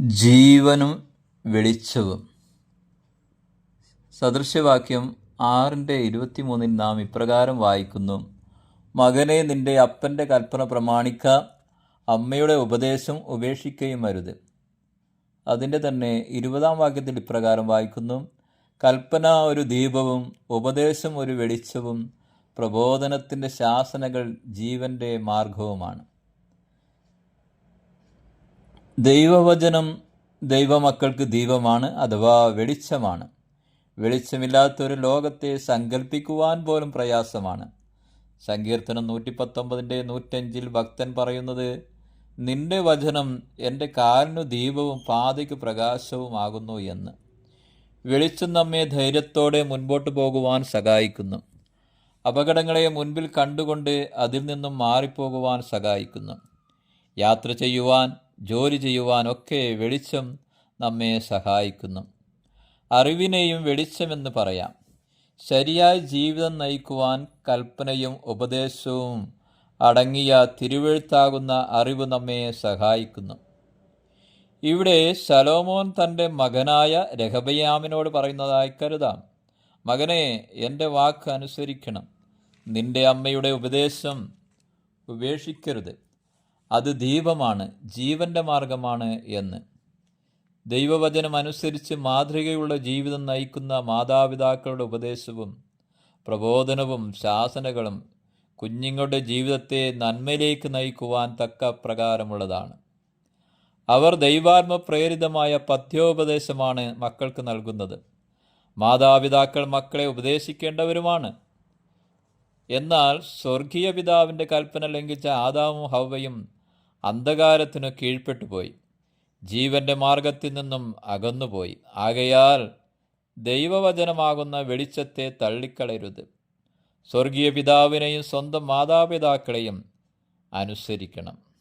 ജീവനും വെളിച്ചവും. സദൃശവാക്യം ആറിന്റെ ഇരുപത്തിമൂന്നിൽ നാം ഇപ്രകാരം വായിക്കുന്നു. മകനെ നിന്റെ അപ്പന്റെ കൽപ്പന പ്രമാണിക്ക അമ്മയുടെ ഉപദേശം ഉപേക്ഷിക്കുകയും അരുത്. അതിന്റെ തന്നെ ഇരുപതാം വാക്യത്തിൽ ഇപ്രകാരം വായിക്കുന്നു. കൽപ്പന ഒരു ദീപവും ഉപദേശം ഒരു വെളിച്ചവും പ്രബോധനത്തിന്റെ ശാസനകൾ ജീവന്റെ മാർഗവുമാണ് ദൈവവചനം ദൈവമക്കൾക്ക് ദീപമാണ് അഥവാ വെളിച്ചമാണ്. വെളിച്ചമില്ലാത്തൊരു ലോകത്തെ സങ്കല്പിക്കുവാൻ പോലും പ്രയാസമാണ്. സങ്കീർത്തനം നൂറ്റി പത്തൊമ്പതിന്റെ നൂറ്റഞ്ചിൽ ഭക്തൻ പറയുന്നത് നിന്റെ വചനം എന്റെ കാലിനു ദീപവും പാതയ്ക്ക് പ്രകാശവുമാകുന്നു എന്ന്. വെളിച്ചം നമ്മെ ധൈര്യത്തോടെ മുൻപോട്ട് പോകുവാൻ സഹായിക്കുന്നു. അപകടങ്ങളെ മുൻപിൽ കണ്ടുകൊണ്ട് അതിൽ നിന്നും മാറിപ്പോകുവാൻ സഹായിക്കുന്നു. യാത്ര ചെയ്യുവാൻ ജോലി ചെയ്യുവാനൊക്കെ വെളിച്ചം നമ്മെ സഹായിക്കുന്നു. അറിവിനെയും വെളിച്ചമെന്ന് പറയാം. ശരിയായ ജീവിതം നയിക്കുവാൻ കൽപ്പനയും ഉപദേശവും അടങ്ങിയ തിരുവെഴുത്താകുന്ന അറിവ് നമ്മെ സഹായിക്കുന്നു. ഇവിടെ ശലോമോൻ തന്റെ മകനായ രഹബയാമിനോട് പറയുന്നതായി കരുതാം. മകനെ എന്റെ വാക്ക് അനുസരിക്കണം. നിന്റെ അമ്മയുടെ ഉപദേശം ഉപേക്ഷിക്കരുത്. അത് ദീപമാണ് ജീവന്റെ മാർഗമാണ് എന്ന്. ദൈവവചനം അനുസരിച്ച് മാതൃകയുള്ള ജീവിതം നയിക്കുന്ന മാതാപിതാക്കളുടെ ഉപദേശവും പ്രബോധനവും ശാസനകളും കുഞ്ഞുങ്ങളുടെ ജീവിതത്തെ നന്മയിലേക്ക് നയിക്കുവാൻ തക്ക പ്രകാരമുള്ളതാണ്. അവർ ദൈവാത്മ പ്രേരിതമായ പഥ്യോപദേശമാണ് മക്കൾക്ക് നൽകുന്നത്. മാതാപിതാക്കൾ മക്കളെ ഉപദേശിക്കേണ്ടവരുമാണ്. എന്നാൽ സ്വർഗീയ പിതാവിന്റെ കൽപ്പന ലംഘിച്ച ആദാമും ഹവയും അന്ധകാരത്തിനു കീഴ്പ്പെട്ടുപോയി. ജീവന്റെ മാർഗത്തിൽ നിന്നും അകന്നുപോയി. ആകയാൽ ദൈവവചനമാകുന്ന വെളിച്ചത്തെ തള്ളിക്കളയരുത്. സ്വർഗീയ പിതാവിനെയും സ്വന്തം മാതാപിതാക്കളെയും അനുസരിക്കണം.